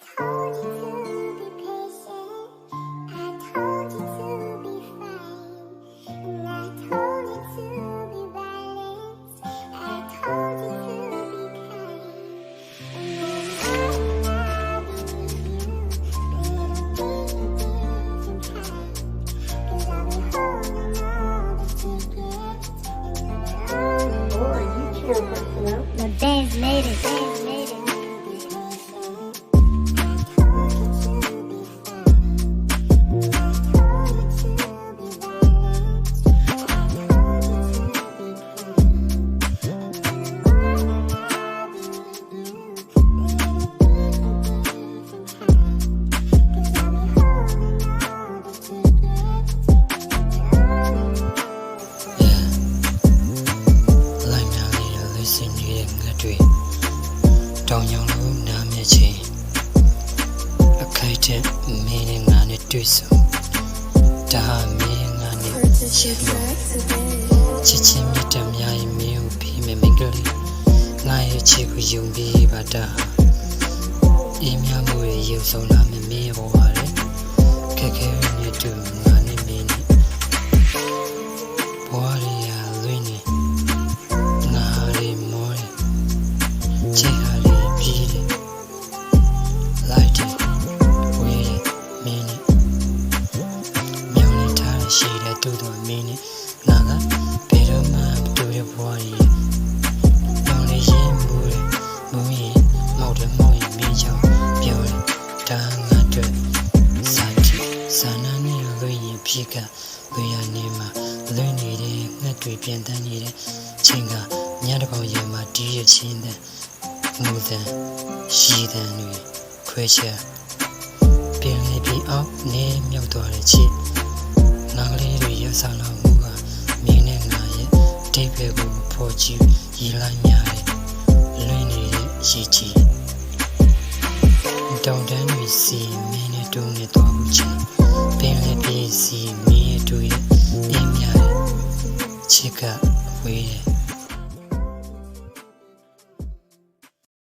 come. လေးတော့လိစင်နေတဲ့ငတ်တွေတောင်ရောင်လို့နားမြချင်းအခိုက်တဲ့မင်းနဲ့ငါနဲ့တွေ့ဆုံဒါဟာမင်းငါနဲ့ချစ်လို့ချစ်ချင်းမြတ်တမ်းများရင်မင်းကိုပြီးမယ်မိန်းကလေးငါရဲ့ချစ်ကိုယုံပြီးပါတာအေးမြမှုရဲ့ရုပ်ဆုံးလာမင်းရဲ့ဘဝရဲ့ခက်ခဲနဲ့တူ တဲ့ရှိတဲ့တူတော်မင်းနဲ့ငါကဘယ်တော့မှမတူတဲ့ဘဝကြီးမြောင်းနေရင်မူရမူရင်မောက်တယ်မောက်ရင်မင်းချောင်းပြောတယ်ဒါငါတို့စာတီစာနာနေလို့ရင်ဖြစ်ကလူရနေမှာလွင်နေတဲ့ငှက်တွေပြန်တန်းနေတဲ့ချိန်ကညတစ်ကောင်ရင်မှာတီးရချင်းတဲ့ငူတဲ့ရှိတဲ့တွေခွဲချက်ပြင်လေပြီးအောင်နေမြောက်သွားတဲ့ချစ် ဖော်ကြည့်ရည်လိုက်များတဲ့လွင်နေတဲ့ရှိချီတောင်တန်းတွေစီမင်းနဲ့တုံးနေသွားမှုချင်းပင်လေပြေးစီမင်းရဲ့တို့ရဲ့အင်းများတဲ့ချစ်ကဝေးတယ်